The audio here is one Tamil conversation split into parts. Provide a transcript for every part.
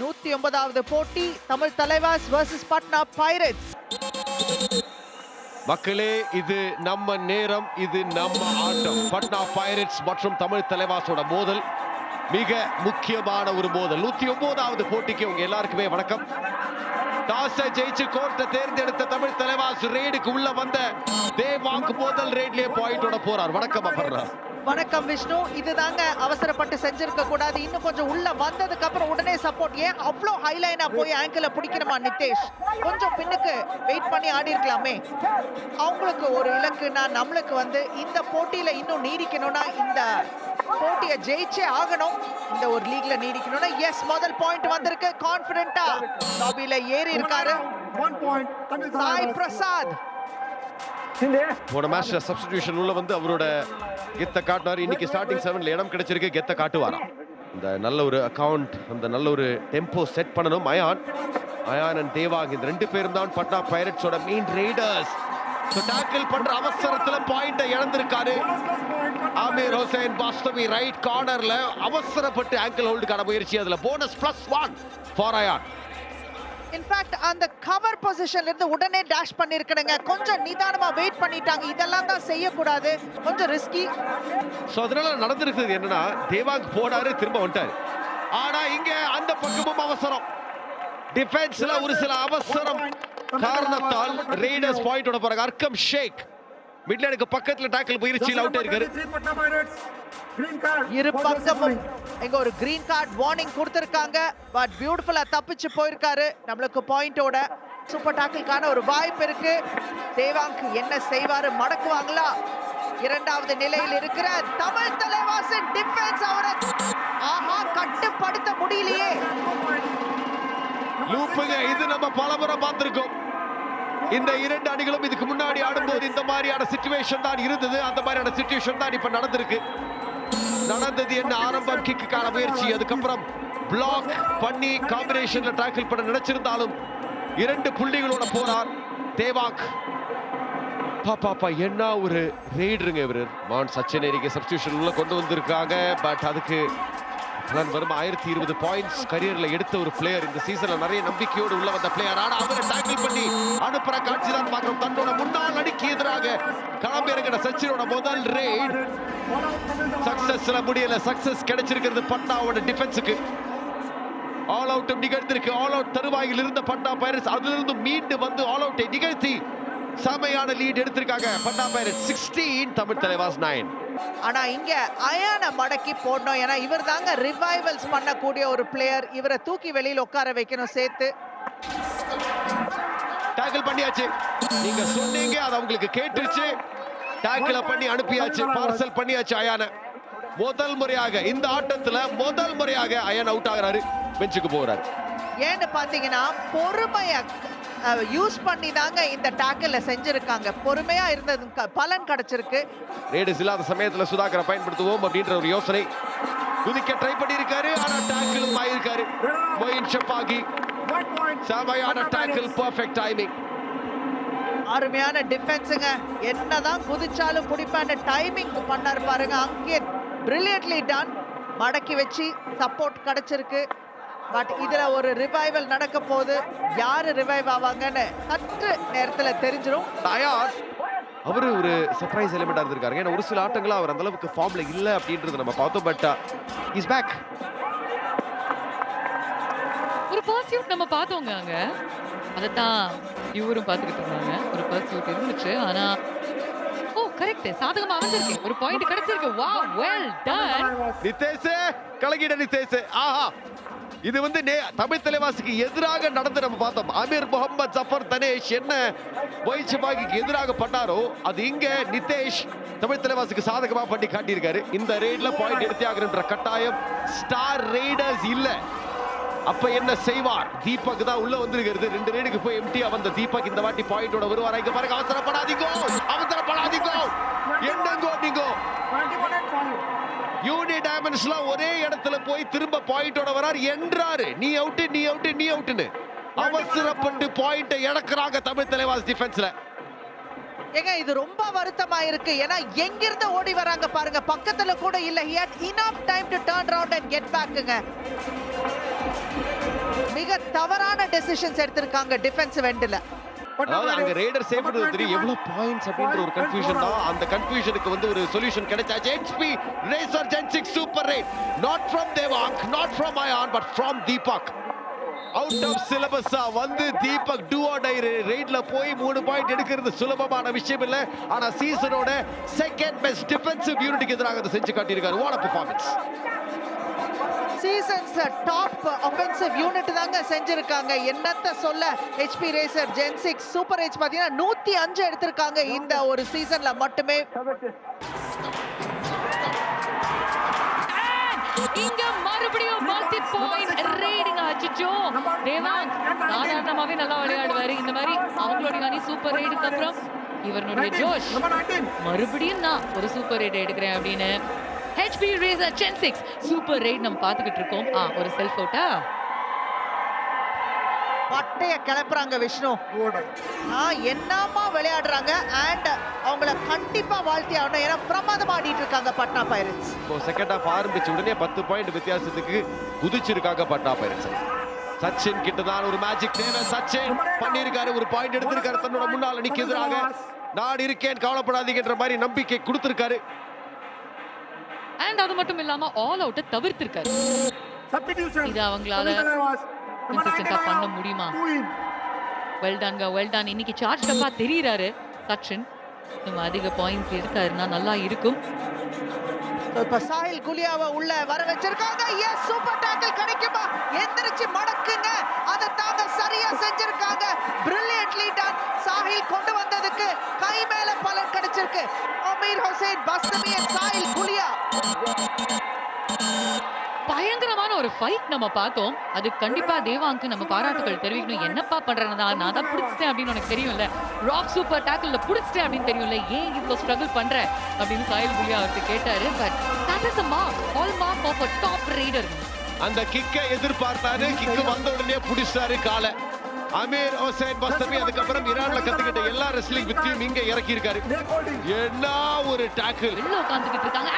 நூத்தி ஒன்பதாவது போட்டி தமிழ் தலைவாஸ் வர்சஸ் பட்னா பைரட்ஸ் மக்களே இது நம்ம நேரம் இது நம்ம ஆட்டம். பட்னா பைரட்ஸ் மற்றும் தமிழ் தலைவாஸோட மோதல் மிக முக்கியமான ஒரு மோதல். நூத்தி ஒன்பதாவது போட்டிக்கு உங்க எல்லாருக்குமே வணக்கம். டாஸை ஜெயிச்சு கோர்ட்டை தேர்ந்தெடுத்த தமிழ் தலைவாஸ் ரெய்டுக்கு உள்ள வந்த தேவாங்க் மோதல் ரெய்ட்லயே பாயிண்டோட போறார். வணக்கம் அபர்ணா. வணக்கம் விஷ்ணு. இதுதாங்க அவசரப்பட்டு செஞ்சிருக்க கூடாது. இன்னும் கொஞ்சம் உள்ள வந்ததுக்கு அப்புறம் உடனே சப்போர்ட் ஏன் அவ்வளோ ஹைலைனா போய் ஆங்கிள பிடிக்கணுமா நிதேஷ் கொஞ்சம் பின்னுக்கு வெயிட் பண்ணி ஆடி இருக்கலாமே அவங்களுக்கு ஒரு இலக்குனா நம்மளுக்கு வந்து இந்த போட்டியில இன்னும் நீடிக்கணும்னா இந்த போட்டியை ஜெயிச்சே ஆகணும். இந்த ஒரு லீக்ல நீடிக்கணும்னா எஸ் முதல் பாயிண்ட் வந்திருக்கு. கான்பிடென்ட்டா லாபியில ஏறி இருக்காரு. சாய். பிரசாத். போன மேட்ச்ல சப்ஸ்டிடியூஷன் உள்ள வந்து அவரோட கெத்த காட்டினார். இன்னைக்கு ஸ்டார்டிங் செவன்ல இடம் கிடைச்சிருக்கு. கெத்த காட்டுவாராம். இந்த நல்ல ஒரு அக்கவுண்ட் அந்த நல்ல ஒரு டெம்போ செட் பண்ணணும். அயான் அயான் அண்ட் தேவாங் இந்த ரெண்டு பேரும் தான் பட்னா பைரட்ஸோட மெயின் ரைடர்ஸ் டாக்கிள் பண்ற அவசரத்துல பாயிண்ட இழந்திருக்காரு. ஆமீர் ஹுசைன் பாஸ்தவி ரைட் கார்னர்ல அவசரப்பட்டு ஆங்கிள் ஹோல்டுக்கான முயற்சி. அதுல bonus plus one for Ayan in fact அந்த கவர் பொசிஷன்ல இருந்து உடனே டேஷ் பண்ணிருக்கணுங்க. கொஞ்சம் நிதானமா வெயிட் பண்ணிட்டாங்க. இதெல்லாம் தான் செய்யக்கூடாது. கொஞ்சம் ரிஸ்கி சோ அதனால நடந்திருக்கிறது என்னன்னா தேவாங் போனாரு திரும்ப வந்துட்டாரு. ஆனா இங்க அந்த பக்கமும் அவசரம். டிஃபென்ஸ்ல ஒரு சில அவசரம். காரணத்தால் ரெய்டர்ஸ் பாயிண்டோட போறாங்க. அர்க்கம் ஷேக். மிட்லேனுக்கு பக்கத்துல டாக்கிள் போயிருச்சு அவுட் number ஆயிருக்காரு 23 Patna Pirates. Green card. இரு பக்கமும். இங்க ஒரு கிரீன் கார்டு வார்னிங் கொடுத்திருக்காங்க. பட் பியூட்டிஃபுல்லா தப்பிச்சு போயிருக்காரு நம்மளுக்கு பாயிண்டோட சூப்பர் டாக்கிள்கான ஒரு வாய்ப்பு இருக்கு. தேவாங்க் என்ன செய்வாரு? மடக்குவாங்களா? இரண்டாவது நிலையில் இருக்கிற தமிழ் தலைவாசன் டிஃபென்ஸ் அவரை ஆஹா கட்டுப்படுத்த முடியலையே. லூப்புங்க இது நம்ம பலமுறை பார்த்திருக்கோம். இந்த இரண்டு அணிகளும் இதுக்கு முன்னாடி ஆடும்போது இந்த மாதிரியான சிச்சுவேஷன் தான் இருந்தது. அந்த மாதிரியான சிச்சுவேஷன் தான் இப்ப நடந்திருக்கு. நடந்தது என்ன? ஆரம்பம் கிக்குக்கான முயற்சி. அதுக்கப்புறம் பிளாக் பண்ணி காம்பினேஷன்ல டாக்கிள் பண்ண நினைச்சிருந்தாலும் இரண்டு புள்ளிகளோட போனார் தேவாக். பாப்பாப்பா என்ன ஒரு ரெய்டுங்க இவர். மான் சச்சினேரிக்கு சப்ஸ்டியூஷன் உள்ள கொண்டு வந்திருக்காங்க. பட் அதுக்கு பலன் வரும். ஆயிரத்தி இருபது பாயிண்ட்ஸ் கரியர்ல எடுத்த ஒரு பிளேயர் இந்த சீசன்ல நிறைய நம்பிக்கையோடு உள்ள வந்த பிளேயர் ஆனா அவரை டாக்கிள் பண்ணி அனுப்புற காட்சி தான் பார்க்கிறோம் தன்னோட முன்னாள் அணிக்கு எதிராக களம்பிறங்கின சச்சினோட முதல் ரெய்ட் சக்சஸ்ல முடியல. சக்சஸ் கிடைச்சிருக்கிறது பட்னாவோட டிஃபென்ஸுக்கு ஆல் அவுட் நிகழ்ந்திருக்கு. ஆல் அவுட் தருவாயில் இருந்த பட்னா பைரஸ் அதிலிருந்து மீண்டு வந்து ஆல் அவுட்டை நிகழ்த்தி செமையான லீட் எடுத்திருக்காங்க. Patna Pirates sixteen Tamil Thalaivas nine ஆனா இங்க அயான மடக்கி போடணும். ஏன்னா இவர் தாங்க ரிவைவல்ஸ் பண்ணக்கூடிய ஒரு பிளேயர் இவரை தூக்கி வெளியில உட்கார வைக்கணும் சேர்த்து. டேக்கிள் பண்ணியாச்சு. நீங்க சொன்னீங்க அது அவங்களுக்கு கேட்டுருச்சு. டேக்கிள பண்ணி அனுப்பியாச்சு. பார்சல் பண்ணியாச்சு அயான. முதல் முறையாக இந்த ஆட்டத்துல முதல் முறையாக அயன் அவுட் ஆகுறாரு. பெஞ்சுக்கு போறாரு ஏன்னு பாத்தீங்கன்னா பொறுமைய யூஸ் பண்ணி தாங்க இந்த டேக்கிள்ல செஞ்சிருக்காங்க. பொறுமையா இருந்தது. பலன் கிடைச்சிருக்கு. ரேடஸ் இல்லாத சமயத்துல சுதாகரை பயன்படுத்துவோம் அப்படின்ற ஒரு யோசனை. குதிக்க ட்ரை பண்ணியிருக்காரு ஆனா டேக்கிளும் ஆயிருக்காரு மொயின் ஷப்பாகி. செமையான டேக்கிள். பர்ஃபெக்ட் டைமிங் அருமையான டிஃபென்ஸுங்க என்னதான் குதிச்சாலும் பிடிப்பான டைமிங் பண்ணாரு பாருங்க. அங்கே பிரில்லியன்ட்லி டன் மடக்கி வச்சு சப்போர்ட் கிடைச்சிருக்கு. பட் இதுல ஒரு ரிவைவல் நடக்க போகுது. யாரு ரிவைவ் ஆவாங்கன்னு சற்று நேரத்துல தெரிஞ்சிரும். தயார். அவரு ஒரு சர்ப்ரைஸ் எலிமெண்டா இருந்திருக்காரு. ஏன்னா ஒரு சில ஆட்டங்களா அவர் அந்த அளவுக்கு ஃபார்ம்ல இல்ல அப்படின்றது நம்ம பார்த்தோம். பட் இஸ் பேக் ஒரு பர்சியூட் நம்ம பார்த்தோங்க அங்க. அதைத்தான் இவரும் பார்த்துக்கிட்டு இருந்தாங்க. ஒரு பர்சியூட் இருந்துச்சு. ஆனா ஓ கரெக்ட் சாதகமா அமைஞ்சிருக்கு ஒரு பாயிண்ட் கிடைச்சிருக்கு. வா வெல் டன் நிதேஷ் கலகிட நிதேஷ் ஆஹா. இது வந்து நே- தமிழ் தலைவாசிக்கு எதிராக நடந்து நம்ம பார்த்தோம். அமீர் முகமது ஜஃபர் தனேஷ் என்ன மொய்ச்சிபாகிக்கு எதிராக பண்ணாரோ அது இங்க நிதேஷ் தமிழ் தலைவாசிக்கு சாதகமா பண்ணி காட்டியிருக்காரு. இந்த ரெய்ட்ல பாயிண்ட் எடுத்தே ஆகணுன்ற கட்டாயம் ஸ்டார் ரெய்டர்ஸ் இல்ல. அப்ப என்ன செய்வார்? தீபக் தான் உள்ள வந்திருக்கிறது. ரெண்டு ரெய்டுக்கு போய் எம்டியா வந்த தீபக் இந்த வாட்டி பாயிண்டோட வருவாரா? இங்க பாருங்க அவசரப்படாதீங்கோ! அவசரப்படாதீங்கோ! என்னங்கோ நீங்கோ? யூனி டைமண்ட்ஸ்லாம் ஒரே இடத்துல போய் திரும்ப பாயிண்டோட வரார் என்றாரு. நீ அவுட் நீ அவுட் நீ அவுட்னு அவசரப்பட்டு பாயிண்ட இழக்கிறாங்க தமிழ் தலைவாஸ் டிஃபென்ஸ்ல ஏங்க இது ரொம்ப வருத்தமா இருக்கு ஏன்னா எங்கிருந்து ஓடி வராங்க பாருங்க. பக்கத்துல கூட இல்ல. He had enough time to turn around and get backங்க மிக தவறான டெசிஷன்ஸ் எடுத்திருக்காங்க டிஃபென்சிவ் வெண்டில் அதாவது அங்க ரேடர் பண்றது தெரியும் எவ்வளவு பாயிண்ட்ஸ் அப்படின்ற ஒரு கன்ஃபியூஷன் தான் அந்த கன்ஃபியூஷனுக்கு வந்து ஒரு சொல்யூஷன் கிடைச்சாச்சு. HP racer gen six super raid not from Devang not from Ayan but from Deepak out of சிலபஸா வந்து தீபக் டூஓ டை ரேட்ல போய் மூணு பாயிண்ட் எடுக்கிறது சுலபமான விஷயம் இல்ல. ஆனா சீசனோட செகண்ட் பெஸ்ட் டிஃபென்சிவ் யூனிட்டுக்கு எதிராக செஞ்சு காட்டியிருக்காரு. What performance seasons top offensive unit தாங்க செஞ்சிருக்காங்க. என்னத்த சொல்ல HP racer gen six super H பாத்தீங்கன்னா நூத்தி அஞ்சு எடுத்திருக்காங்க இந்த ஒரு சீசன்ல மட்டுமே. இங்க மறுபடியும் மல்டி பாயிண்ட் ரேடிங் அச்சோ தேவாங் சாதாரணமாவே நல்லா விளையாடுவாரு. இந்த மாதிரி அவங்களுடைய அணி சூப்பர் ரேடுக்கு அப்புறம் இவருடைய ஜோஷ். Number 19. மறுபடியும் நான் ஒரு சூப்பர் ரேட் எடுக்கிறேன் அப்படின்னு HP racer gen six super raid நம்ம பார்த்துக்கிட்டு இருக்கோம். ஆ ஒரு செல்ஃப் அவுட்டா பட்டைய கிளப்புறாங்க விஷ்ணு. என்னமா விளையாடுறாங்க? அண்ட் அவங்கள கண்டிப்பா வாழ்த்தி ஆகணும். ஏன்னா பிரமாதமா ஆடிட்டு இருக்காங்க பட்னா பைரட்ஸ் இப்போ செகண்ட் ஹாஃப் ஆரம்பிச்ச உடனே பத்து பாயிண்ட் வித்தியாசத்துக்கு குதிச்சிருக்காங்க பட்டா பைரட்ஸ் சச்சின் கிட்ட தான் ஒரு மேஜிக் தேவை சச்சின் பண்ணியிருக்காரு. ஒரு பாயிண்ட் எடுத்திருக்காரு. தன்னோட முன்னால நிக்க எதிராக நான் இருக்கேன். கவலைப்படாதீங்கன்ற மாதிரி நம்பிக்கை கொடுத்திருக்காரு. அண்ட் அது மட்டும் இல்லாம ஆல் அவுட்டை தவிர்த்திருக்காரு. இது அவங்களால Tamil Talabas. Number consistent ஆ 19 பண்ண. முடியுமா? வெல் டான்ங்க வெல் டான் இன்னைக்கு சார்ஜ் டப்பா தெரியறாரு சச்சின் நம்ம அதிக பாயிண்ட்ஸ் எடுத்தாருன்னா நல்லா இருக்கும். இப்ப சாஹில் குலியாவை உள்ள வர வச்சிருக்காங்க. எஸ் சூப்பர் டேக்கிள் கிடைக்குமா? எந்திரிச்சு மடக்குங்க. அதை தாங்க சரியா செஞ்சிருக்காங்க. பிரில்லியன்ட்லி டன் சாஹில் கொண்டு வந்ததுக்கு கை மேல பலன் கிடைச்சிருக்கு. அமீர் ஹுசைன் பஸ்தமி ஃபைட் நம்ம பார்த்தோம். அது கண்டிப்பா தேவாங்க்கு நம்ம பாராட்டுகள் தெரிவிக்கணும். என்னப்பா பண்றேன்னா நான் தான் பிடிச்சிட்டேன் அப்படின்னு உனக்கு தெரியும்ல? ராக் சூப்பர் டேக்கிள்ல பிடிச்சிட்டேன் அப்படின்னு தெரியும்ல? ஏன் இவ்வளோ ஸ்ட்ரகிள் பண்ற? அப்படின்னு சாயல் குலியா அவர்கிட்ட கேட்டாரு. But that is mark all mark of a top raider அந்த கிக்கை எதிர்பார்த்தாரு. கிக்கு வந்த உடனே புடிச்சாரு காலை. அமீர் ஹுசைன் பஸ்தமி அதுக்கப்புறம் ஈரான்ல கத்துக்கிட்ட எல்லா ரெஸ்லிங் வித்தியும் இங்க இறக்கி இருக்காரு. என்ன ஒரு டாக்கிள் உள்ள உட்காந்துக்கிட்டு இருக்காங்க.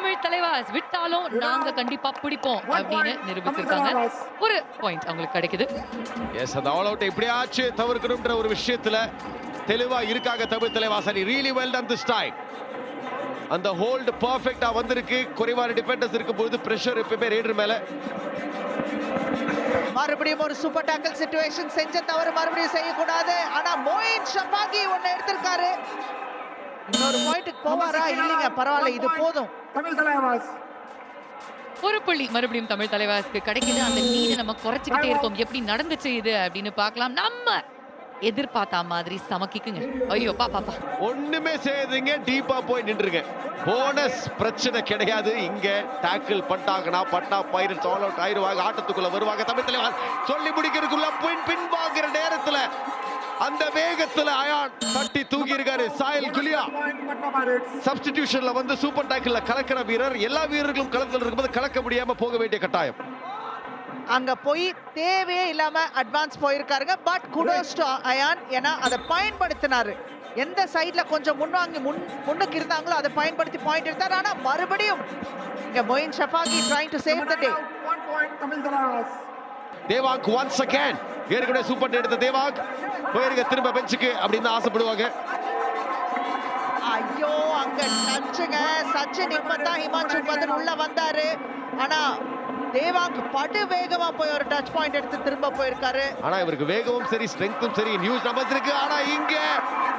தமிழ் தலைவாஸ் விட்டாலும் நாங்க கண்டிப்பா பிடிப்போம் அப்படின்னு நிரூபிச்சிருக்காங்க. ஒரு பாயிண்ட் அவங்களுக்கு கிடைக்குது. எஸ் அந்த ஆல் அவுட் எப்படியாச்சு தவிர்க்கணும்ன்ற ஒரு விஷயத்துல தெளிவா இருக்காங்க Tamil தலைவாசனி really well done this time அந்த ஹோல்டு பர்ஃபெக்ட்டா வந்திருக்கு. குறைவான டிஃபெண்டர்ஸ் இருக்கும்போது பிரஷர் எப்பவுமே ரேடர் மேல. மறுபடியும் ஒரு சூப்பர் டேக்கிள் சிச்சுவேஷன் செஞ்ச தவறு மறுபடியும் செய்யக்கூடாது. ஆனா மோயின் ஷபாகி ஒன்னு எடுத்திருக்காரு. இன்னொரு போவாரா? இல்லைங்க பரவாயில்ல இது போதும். Tamil Talabas. ஒரு புள்ளி மறுபடியும் தமிழ் தலைவாஸ்க்கு கிடைக்குது. அந்த நீரை நம்ம குறைச்சிக்கிட்டே இருக்கோம். எப்படி நடந்துச்சு இது அப்படின்னு பார்க்கலாம். நம்ம எதிர்பார்த்த மாதிரி சமக்கிக்குங்க. ஐயோ பா பாப்பா ஒண்ணுமே செய்யாதீங்க. டீப்பா போய் நின்றுங்க போனஸ் பிரச்சனை கிடையாது. இங்க டாக்கிள் பண்ணிட்டாங்கன்னா பட்டா பைரட்ஸ் ஆல் அவுட் ஆயிருவாங்க ஆட்டத்துக்குள்ள வருவாங்க தமிழ் தலைவர். சொல்லி முடிக்கிறதுக்குள்ள பின் பின்வாங்குற நேரத்துல அந்த வேகத்துல அயான் தட்டி தூக்கி இருக்காரு சாயல் குலியா. சப்ஸ்டிடியூஷன்ல வந்து சூப்பர் டேக்கிள்ல கலக்கிற வீரர். எல்லா வீரர்களும் களத்தில் இருக்கும்போது கலக்க முடியாம போக வேண்டிய கட்டாயம். அங்க போய் தேவையே இல்லாம advance போயிருக்காருங்க. But kudos to Ayan. ஏன்னா அதை பயன்படுத்தினாரு. எந்த சைடுல கொஞ்சம் முன்வாங்கி முன் முன்னுக்கு இருந்தாங்களோ அதை பயன்படுத்தி பாயிண்ட் எடுத்தாரு. ஆனா மறுபடியும் இங்க Moin Shafaghi trying to save the 9 day Devank once again ஏற்கனவே சூப்பர் எடுத்த தேவாக். போயிருங்க திரும்ப பெஞ்சுக்கு அப்படின்னு ஆசைப்படுவாங்க. ஐயோ அங்க டச்சுங்க சச்சின் இப்பதான் ஹிமான்ஷு பதன் உள்ள வந்தாரு. ஆனா தேவாங் படு வேகமா போய் ஒரு டச் பாயிண்ட் எடுத்து திரும்ப போயிருக்காரு. ஆனா இவருக்கு வேகமும் சரி ஸ்ட்ரெங்கும் சரி நியூஸ் நம்பர்ஸ் இருக்கு. ஆனா இங்க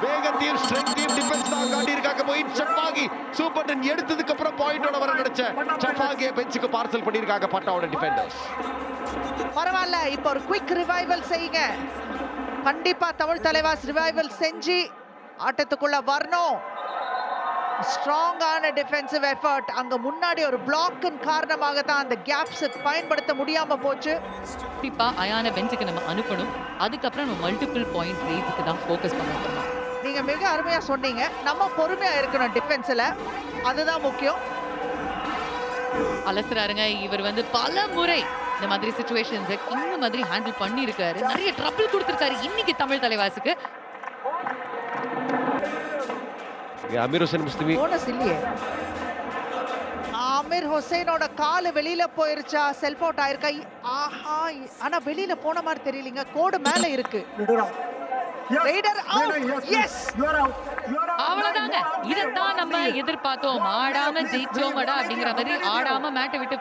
வேகத்தையும் ஸ்ட்ரெங்கையும் டிஃபென்ஸ் தான் காட்டி இருக்காங்க போய் சப்பாகி சூப்பர் டென் எடுத்ததுக்கு அப்புறம் பாயிண்டோட வர நினைச்ச சப்பாகிய பெஞ்சுக்கு பார்சல் பண்ணிருக்காங்க பட்டாவோட டிஃபெண்டர்ஸ் பரவாயில்ல இப்போ ஒரு குயிக் ரிவைவல் செய்யுங்க. கண்டிப்பா தமிழ் தலைவாஸ் ரிவைவல் செஞ்சு ஆட்டத்துக்குள்ள வரணும். ஸ்ட்ராங்கான டிஃபென்சிவ் எஃபர்ட் அங்க முன்னாடி ஒரு பிளாக்கின் காரணமாக தான் அந்த கேப்ஸ் பயன்படுத்த முடியாம போச்சு. கண்டிப்பா அயான பெஞ்சுக்கு நம்ம அனுப்பணும். அதுக்கப்புறம் நம்ம மல்டிபிள் பாயிண்ட் ரேட்ஸுக்கு தான் ஃபோக்கஸ் பண்ண போறோம் நீங்க மிக அருமையா சொன்னீங்க. நம்ம பொறுமையா இருக்கணும் டிஃபென்ஸ்ல அதுதான் முக்கியம். அலசுறாருங்க. இவர் வந்து பல முறை இந்த மாதிரி சுச்சுவேஷன்ஸை இந்த மாதிரி ஹேண்டில் பண்ணியிருக்காரு. நிறைய ட்ரபிள் கொடுத்திருக்காரு இன்னைக்கு தமிழ் தலைவாசுக்கு. அமீர் ஹுசைன் முஸ்லிமி போனஸ் இல்லையே. அமீர் ஹுசைனோட காலு வெளியில போயிருச்சா? செல்ஃப் அவுட் ஆயிருக்கா? ஆஹா ஆனா வெளியில போன மாதிரி தெரியலங்க. கோடு மேல இருக்கு. அவ்வளவுதாங்க. இதைத்தான் நம்ம எதிர்பார்த்தோம். ஆடாம ஜெயிச்சோமடா அப்படிங்கிற மாதிரி ஆடாம மேட்டை விட்டு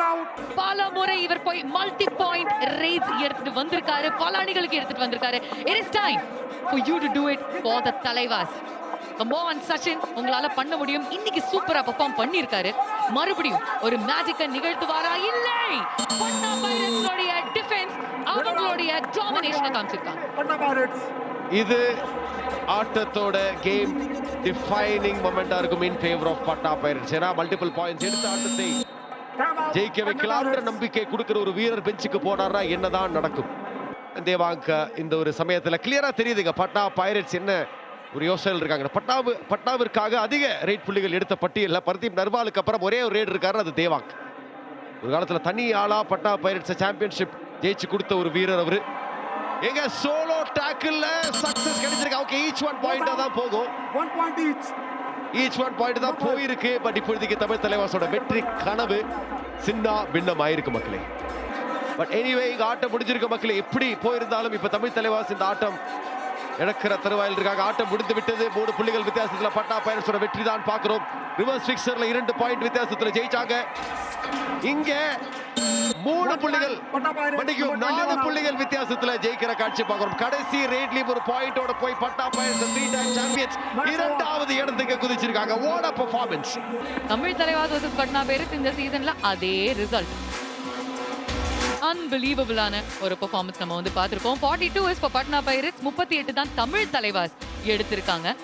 out. பல முறை இவர் போய் மல்டி பாயிண்ட் ரேஸ் எடுத்துட்டு வந்திருக்காரு. பல அணிகளுக்கு எடுத்துட்டு வந்திருக்காரு. It is time for you to do it for the Thalaivas on Sachin உங்களால பண்ண முடியும். இன்னைக்கு சூப்பரா பெர்ஃபார்ம் பண்ணிருக்காரு. மறுபடியும் ஒரு மேஜிக்க நிகழ்த்துவாரா? இல்லை. டிஃபென்ஸ் அவங்களுடைய டாமினேஷனை காமிச்சிருக்காங்க. இது ஆட்டத்தோட கேம் டிஃபைனிங் மொமெண்டா இருக்கும் in favour of Patna Pirates ஏன்னா மல்டிபிள் பாயிண்ட்ஸ் எடுத்த ஆட்டத்தை ஜெயிக்க வைக்கலாம் வைக்கலாம்ன்ற நம்பிக்கை கொடுக்கிற ஒரு வீரர் பெஞ்சுக்கு போனார்னா என்னதான் நடக்கும்? தேவாங்க இந்த ஒரு சமயத்துல கிளியரா தெரியுதுங்க. பட்னா பைரட்ஸ் என்ன ஒரு யோசனை இருக்காங்க. பட்னாவு பட்னாவிற்காக அதிக ரேட் புள்ளிகள் எடுத்த பட்டியலில் பர்தீப் நர்வாலுக்கு அப்புறம் ஒரே ஒரு ரேட் இருக்காரு அது தேவாக் ஒரு காலத்துல தனி ஆளா பட்னா பைரட்ஸ் சாம்பியன்ஷிப் ஜெயிச்சு கொடுத்த ஒரு வீரர் அவரு. எங்க சோலோ டாக்கிள்ல சக்சஸ் கிடைச்சிருக்கு. ஓகே ஈச் ஒன் பாயிண்டா தான் போகும். One point each. Each one point தான் போயிருக்கு. பட் இப்பொழுதைக்கு தமிழ் தலைவாசோட வெற்றி கனவு சின்ன பின்னம் ஆயிருக்கு மக்களே. பட் எனிவே இங்க ஆட்டம் முடிஞ்சிருக்க மக்களே. எப்படி போயிருந்தாலும் இப்ப தமிழ் தலைவாஸ் இந்த ஆட்டம் இழக்கிற தருவாயில் இருக்காங்க ஆட்டம் முடிந்து விட்டது. மூணு புள்ளிகள் வித்தியாசத்துல பட்டா பைரட்ஸோட வெற்றி தான் பார்க்கிறோம். ரிவர்ஸ் பிக்சர்ல இரண்டு பாயிண்ட் வித்தியாசத்துல ஜெயிச்சாங்க. இங்க மூணு புள்ளிகள். மன்னிக்கும் நாலு 21 out. புள்ளிகள் வித்தியாசத்துல ஜெயிக்கிற காட்சி பார்க்கிறோம். கடைசி ரேட்லயும் ஒரு பாயிண்டோட போய் Patna Pirates three time champions இரண்டாவது இடத்துக்கு குதிச்சிருக்காங்க. ஓட performance Tamil versus Patna Pirates இந்த சீசன்ல அதே ரிசல்ட் அன்பிலீவபிளான ஒரு பெர்ஃபார்மன்ஸ் நம்ம வந்து பார்த்துருக்கோம் forty two is Patna Pirates முப்பத்தி எட்டு தான் தமிழ் தலைவாஸ் எடுத்திருக்காங்க.